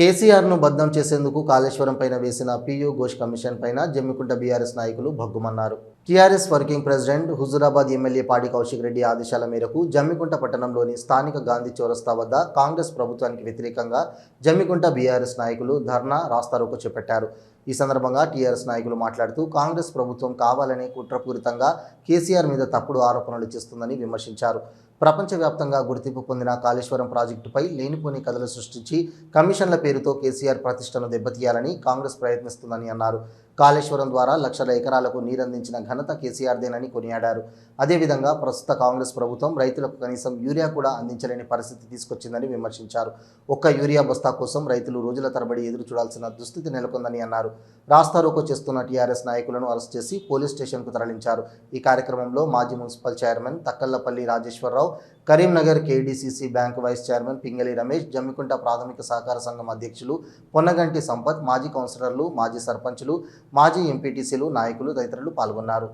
కేసీఆర్ను బద్దం చేసేందుకు కాళేశ్వరం పైన వేసిన పీయూ ఘోష్ కమిషన్ పైన జమ్మికుంట బీఆర్ఎస్ నాయకులు భగ్గుమన్నారు. TRS working president Huzurabad MLA Padi Kaushik Reddy ఆదేశాల మేరకు జమ్మికుంట పట్టణంలోని స్థానిక గాంధీ చౌరస్తా వద్ద కాంగ్రెస్ ప్రభుత్వానికి వ్యతిరేకంగా జమ్మికుంట బీఆర్ఎస్ నాయకులు ధర్నా రాస్తారోకు చేపట్టారు. ఈ సందర్భంగా టీఆర్ఎస్ నాయకులు మాట్లాడుతూ కాంగ్రెస్ ప్రభుత్వం కావాలనే కుట్రపూరితంగా కేసీఆర్ మీద తప్పుడు ఆరోపణలు చేస్తుందని విమర్శించారు. ప్రపంచవ్యాప్తంగా గుర్తింపు పొందిన కాళేశ్వరం ప్రాజెక్టుపై లేనిపోని కథలు సృష్టించి కమిషన్ల పేరుతో కేసీఆర్ ప్రతిష్టను దెబ్బతీయాలని కాంగ్రెస్ ప్రయత్నిస్తుందని అన్నారు. కాళేశ్వరం ద్వారా లక్షల ఎకరాలకు నీరందించిన ఘనత కేసీఆర్దేనని కొనియాడారు. అదేవిధంగా ప్రస్తుత కాంగ్రెస్ ప్రభుత్వం రైతులకు కనీసం యూరియా కూడా అందించలేని పరిస్థితి తీసుకొచ్చిందని విమర్శించారు. ఒక్క యూరియా బస్తా కోసం రైతులు రోజుల తరబడి ఎదురు చూడాల్సిన దుస్థితి నెలకొందని అన్నారు. రాస్తారోకో చేస్తున్న టీఆర్ఎస్ నాయకులను అరెస్ట్ చేసి పోలీస్ స్టేషన్కు తరలించారు. ఈ కార్యక్రమంలో మాజీ municipal chairman Takkallapalli Rajeshwar Rao Karimnagar KDCC bank vice chairman Pingali Ramesh Jammikunta ప్రాథమిక సహకార సంఘం అధ్యక్షులు పొన్నగంటి సంపత్ మాజీ కౌన్సిలర్లు మాజీ సర్పంచులు మాజీ ఎంపీటీసీలు నాయకులు తదితరులు పాల్గొన్నారు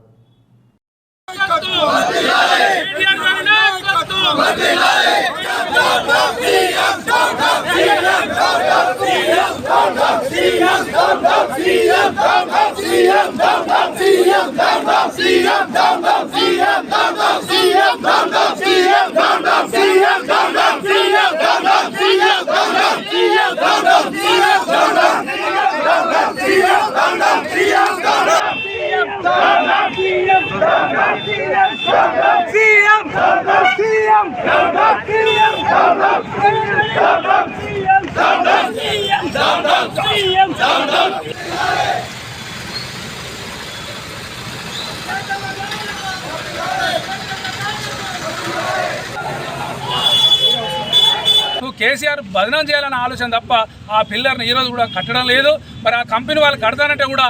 కేసీఆర్ బదనం చేయాలనే ఆలోచన తప్ప ఆ పిల్లర్ని ఈరోజు కూడా కట్టడం లేదు. మరి ఆ కంపెనీ వాళ్ళు కడతానంటే కూడా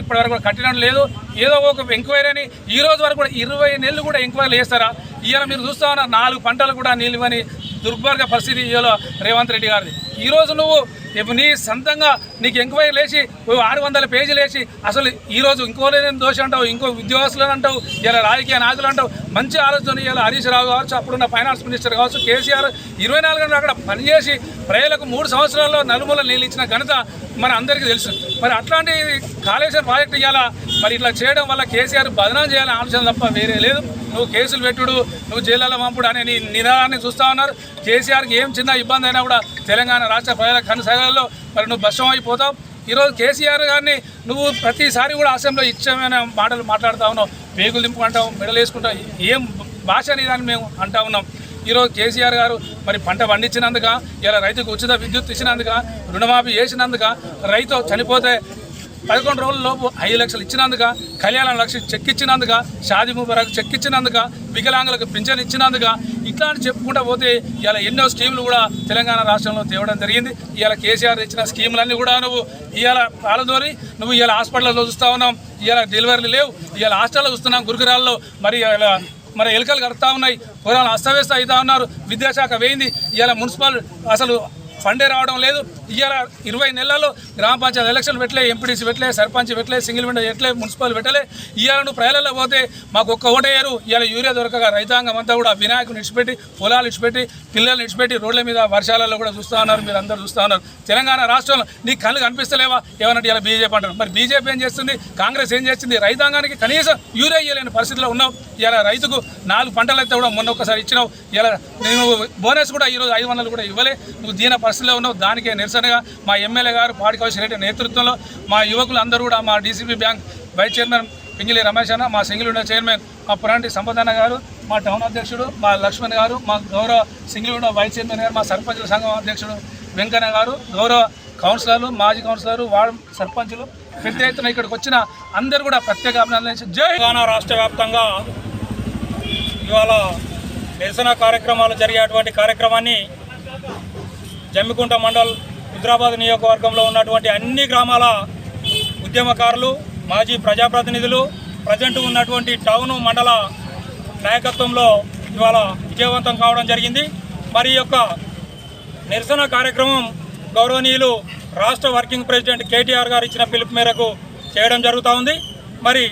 ఇప్పటివరకు కూడా కట్టడం లేదు. ఏదో ఒక ఎంక్వైరీ అని ఈ రోజు వరకు కూడా ఇరవై నెలలు కూడా ఎంక్వైరీలు చేస్తారా? ఇవాళ మీరు చూస్తా ఉన్నారు నాలుగు పంటలు కూడా నిలువని దుర్భర్గ పరిస్థితి ఇవాళ రేవంత్ రెడ్డి గారిది. ఈరోజు నువ్వు నీ సొంతంగా నీకు ఎంక్వైరీ లేచి నువ్వు ఆరు వందల పేజీలు వేసి అసలు ఈరోజు ఇంకోలేని దోష అంటావు? ఇంకో ఉద్యోగస్తులు అంటావు? ఇలా రాజకీయ నాయకులు అంటావు? మంచి ఆలోచన ఇలా హరీష్ రావు కావచ్చు అప్పుడున్న ఫైనాన్స్ మినిస్టర్ కావచ్చు కేసీఆర్ ఇరవై నాలుగు గంటలు అక్కడ పనిచేసి ప్రజలకు మూడు సంవత్సరాల్లో నలుమూల నీళ్ళు ఇచ్చిన ఘనత మన అందరికీ తెలుసు. మరి అట్లాంటి కాళేశ్వరం ప్రాజెక్టు ఇవ్వాలా మరి ఇట్లా చేయడం వల్ల కేసీఆర్ బదనాం చేయాలని ఆలోచన తప్ప వేరే లేదు. నువ్వు కేసులు పెట్టుడు నువ్వు జైల్లో పంపుడు అనే నీ నినాదాన్ని చూస్తా ఉన్నారు. కేసీఆర్కి ఏం చిన్న ఇబ్బంది అయినా కూడా తెలంగాణ రాష్ట్ర ప్రజల కనసాగాల్లో మరి నువ్వు భస్వం అయిపోతావు. ఈరోజు కేసీఆర్ గారిని నువ్వు ప్రతిసారి కూడా అసెంబ్లీలో ఇచ్చమైన మాటలు మాట్లాడుతూ ఉన్నావు. పేగులు దింపుకుంటావు మెడలు వేసుకుంటావు. ఏం భాష అనేదాన్ని మేము అంటా ఉన్నాం. ఈరోజు కేసీఆర్ గారు మరి పంట పండించినందుక ఇలా రైతుకు ఉచిత విద్యుత్ ఇచ్చినందుక రుణమాఫీ చేసినందుక రైతు చనిపోతే పదకొండు రోజుల లోపు ఐదు లక్షలు ఇచ్చినందుక కళ్యాణ లక్ష చెక్ ఇచ్చినందుక షాది ముబారక్ చెక్ ఇచ్చినందుక వికలాంగులకు పింఛన్ ఇచ్చినందుక ఇట్లాంటి చెప్పుకుంటా పోతే ఇలా ఎన్నో స్కీములు కూడా తెలంగాణ రాష్ట్రంలో తేవడం జరిగింది. ఇవాళ కేసీఆర్ ఇచ్చిన స్కీములన్నీ కూడా నువ్వు ఇవాళ పాలదోరి నువ్వు ఇవాళ హాస్పిటల్లో చూస్తూ ఉన్నాం ఇవాళ డెలివరీలు లేవు. ఇవాళ హాస్టల్లో చూస్తున్నాం గురుకురాల్లో మరి ఇలా మరి ఎలుకలు కడతా ఉన్నాయి. పురాణాలు అస్తవ్యస్త అవుతా ఉన్నారు. విద్యాశాఖ వేయింది. ఇవాళ మున్సిపల్ అసలు ఫండే రావడం లేదు. ఇవాళ ఇరవై నెలల్లో గ్రామ పంచాయతీ ఎలక్షన్ పెట్టలే ఎంపీడీసీ పెట్టలే సర్పంచ్ పెట్టలే సింగిల్ విండో పెట్టలే మున్సిపల్ పెట్టలే. ఇవాళ నువ్వు ప్రజలలో పోతే మాకు ఒక్క ఓటేయరు ఇవాళ యూరియా దొరకగా రైతాంగం అంతా కూడా వినాయకుని ఇడిచిపెట్టి పొలాలు ఇచ్చిపెట్టి పిల్లల్ని ఇచ్చిపెట్టి రోడ్ల మీద వర్షాలలో కూడా చూస్తూ ఉన్నారు మీరు అందరూ చూస్తూ ఉన్నారు. తెలంగాణ రాష్ట్రంలో నీకు కళ్ళు కనిపిస్తలేవా? ఏమన్నట్టు ఇలా బీజేపీ అంటారు మరి బీజేపీ ఏం చేస్తుంది? కాంగ్రెస్ ఏం చేస్తుంది? రైతాంగానికి కనీసం యూరియా ఇవ్వలేని పరిస్థితిలో ఉన్నావు. ఇలా రైతుకు నాలుగు పంటలు అయితే కూడా మొన్న ఒక్కసారి ఇచ్చినావు. ఇలా నేను బోనస్ కూడా ఈరోజు ఐదు వందలు కూడా ఇవ్వలే. నువ్వు దీన పరిస్థితిలో ఉన్నావు. దానికే నిరసనగా మా ఎమ్మెల్యే గారు పాడికవశ రెడ్డి నేతృత్వంలో మా యువకులు అందరూ కూడా మా DCP bank vice chairman Pingili Ramesh అన్న మా సింగిల్ చైర్మన్ మా పురాంటి సంపదన్న గారు మా టౌన్ అధ్యక్షుడు మా లక్ష్మణ్ గారు మా గౌరవ సింగిల్ వైస్ చైర్మన్ గారు మా సర్పంచుల సంఘం అధ్యక్షుడు వెంకన్న గారు గౌరవ కౌన్సిలర్లు మాజీ కౌన్సిలర్లు వార్డు సర్పంచులు. పెద్ద ఎత్తున ఇక్కడికి వచ్చిన అందరూ కూడా ప్రత్యేక అభినందన జై రాష్ట్ర వ్యాప్తంగా ఇవాళ నిరసన కార్యక్రమాలు జరిగేటువంటి కార్యక్రమాన్ని జమ్మికుంట మండల్ హైదరాబాద్ నియోజకవర్గంలో ఉన్నటువంటి అన్ని గ్రామాల ఉద్యమకారులు మాజీ ప్రజాప్రతినిధులు ప్రజెంట్ ఉన్నటువంటి టౌన్ మండల నాయకత్వంలో ఇవాళ విజయవంతం కావడం జరిగింది. మరి యొక్క నిరసన కార్యక్రమం గౌరవనీయులు రాష్ట్ర వర్కింగ్ ప్రెసిడెంట్ కేటీఆర్ గారు ఇచ్చిన పిలుపు మేరకు చేయడం జరుగుతూ ఉంది. మరి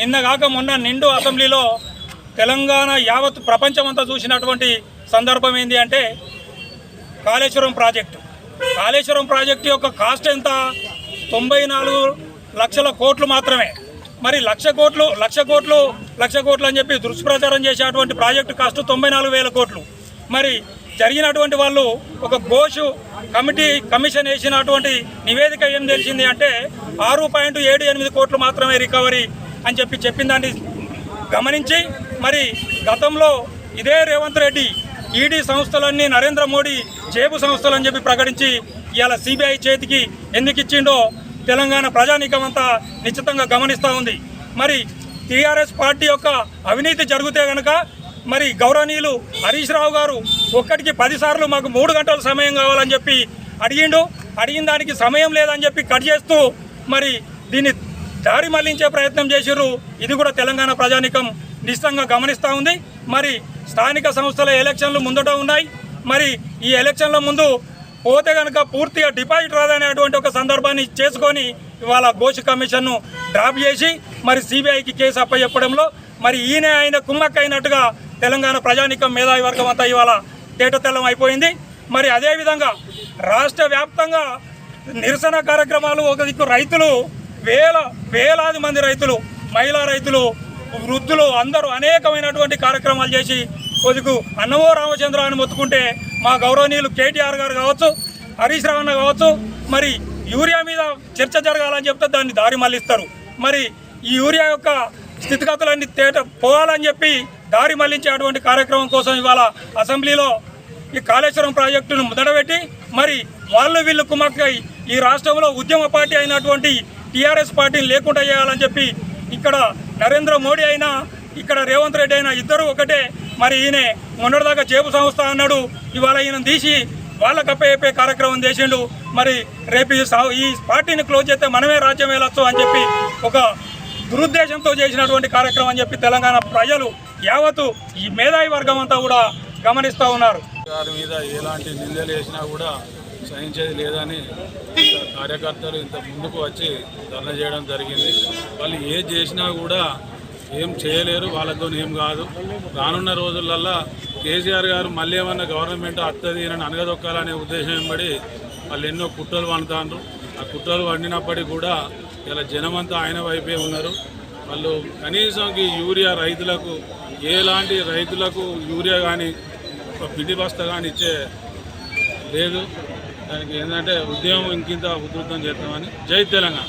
నిన్నగాక మొన్న నిండు అసెంబ్లీలో తెలంగాణ యావత్ ప్రపంచమంతా చూసినటువంటి సందర్భం ఏంటి అంటే కాళేశ్వరం ప్రాజెక్టు. కాళేశ్వరం ప్రాజెక్టు యొక్క కాస్ట్ ఎంత? తొంభై నాలుగు లక్షల కోట్లు మాత్రమే. మరి లక్ష కోట్లు లక్ష కోట్లు లక్ష కోట్లు అని చెప్పి దుష్ప్రచారం చేసేటువంటి ప్రాజెక్టు కాస్ట్ తొంభై నాలుగు వేల కోట్లు. మరి జరిగినటువంటి వాళ్ళు ఒక ఘోషు కమిటీ కమిషన్ వేసినటువంటి నివేదిక ఏం తెలిసింది అంటే ఆరు పాయింట్ ఏడు ఎనిమిది కోట్లు మాత్రమే రికవరీ అని చెప్పి చెప్పిన దాన్ని గమనించి మరి గతంలో ఇదే రేవంత్ రెడ్డి ఈడీ సంస్థలన్నీ నరేంద్ర మోడీ జేబు సంస్థలు అని చెప్పి ప్రకటించి ఇవాళ సిబిఐ చేతికి ఎందుకు ఇచ్చిండో తెలంగాణ ప్రజానీకం అంతా నిశ్చితంగా గమనిస్తూ ఉంది. మరి టీఆర్ఎస్ పార్టీ యొక్క అవినీతి జరిగితే కనుక మరి గౌరవనీయులు హరీష్ రావు గారు ఒక్కటికి పదిసార్లు మాకు మూడు గంటల సమయం కావాలని చెప్పి అడిగిండు. అడిగిన దానికి సమయం లేదని చెప్పి కట్ చేస్తూ మరి దీన్ని దారి మళ్ళించే ప్రయత్నం చేసిర్రు. ఇది కూడా తెలంగాణ ప్రజానికం నిశ్చితంగా గమనిస్తూ ఉంది. మరి స్థానిక సంస్థల ఎలక్షన్లు ముందట ఉన్నాయి. మరి ఈ ఎలక్షన్ల ముందు పోతే కనుక పూర్తిగా డిపాజిట్ రాదనేటువంటి ఒక సందర్భాన్ని చేసుకొని ఇవాళ ఘోష కమిషన్ను డ్రాప్ చేసి మరి సిబిఐకి కేసు అప్పచెప్పడంలో మరి ఈయన ఆయన కుమ్మక్క అయినట్టుగా తెలంగాణ ప్రజానికం మేధావి వర్గం అంతా ఇవాళ తేటతెల్లం అయిపోయింది. మరి అదేవిధంగా రాష్ట్ర వ్యాప్తంగా నిరసన కార్యక్రమాలు ఒక దిక్కు రైతులు వేల వేలాది మంది రైతులు మహిళా రైతులు వృద్ధులు అందరూ అనేకమైనటువంటి కార్యక్రమాలు చేసి కొద్దికు అన్నమో రామచంద్ర అని మొత్తుకుంటే మా గౌరవనీయులు కేటీఆర్ గారు కావచ్చు హరీష్ రావు అన్న కావచ్చు మరి యూరియా మీద చర్చ జరగాలని చెప్తే దాన్ని దారి మళ్ళిస్తారు. మరి ఈ యూరియా యొక్క స్థితిగతులన్నీ తేట పోవాలని చెప్పి దారి మళ్ళించేటువంటి కార్యక్రమం కోసం ఇవాళ అసెంబ్లీలో ఈ కాళేశ్వరం ప్రాజెక్టును ముదడబెట్టి మరి వాళ్ళు వీళ్ళు కుమ్మక్కై ఈ రాష్ట్రంలో ఉద్యమ పార్టీ అయినటువంటి టీఆర్ఎస్ పార్టీని లేకుండా చేయాలని చెప్పి ఇక్కడ నరేంద్ర మోడీ అయినా ఇక్కడ రేవంత్ రెడ్డి అయినా ఇద్దరు ఒకటే. మరి ఈయన మొన్నటిదాకా జేబు సంస్థ అన్నాడు ఇవాళ ఈయన తీసి వాళ్ళకి అప్పయ్యే కార్యక్రమం చేసిండు. మరి రేపు ఈ ఈ పార్టీని క్లోజ్ చేస్తే మనమే రాజ్యం వెళ్ళొచ్చు అని చెప్పి ఒక దురుద్దేశంతో చేసినటువంటి కార్యక్రమం అని చెప్పి తెలంగాణ ప్రజలు యావత్తు ఈ మేధావి వర్గం అంతా కూడా గమనిస్తూ ఉన్నారు. గారి మీద ఎలాంటి నిందలు వేసినా కూడా సహించేది లేదని కార్యకర్తలు ఇంత ముందుకు వచ్చి ధర్నా చేయడం జరిగింది. వాళ్ళు ఏ చేసినా కూడా ఏం చేయలేరు వాళ్ళతో ఏం కాదు. రానున్న రోజులల్లో కేసీఆర్ గారు మళ్ళీ ఏమన్నా గవర్నమెంట్ అత్తది అని అనగదొక్కాలనే ఉద్దేశం పడి వాళ్ళు ఎన్నో కుట్రలు వండుతాండ్రు ఆ కుట్రలు వండినప్పటికీ కూడా ఇలా జనమంతా ఆయన వైపే ఉన్నారు. వాళ్ళు కనీసం ఈ యూరియా రైతులకు ఎలాంటి రైతులకు యూరియా కానీ ఒక పిండి బస్తా కానీ ఇచ్చే లేదు. దానికి ఏంటంటే ఉద్యమం ఇంకింత ఉధృతం చేస్తామని జై తెలంగాణ.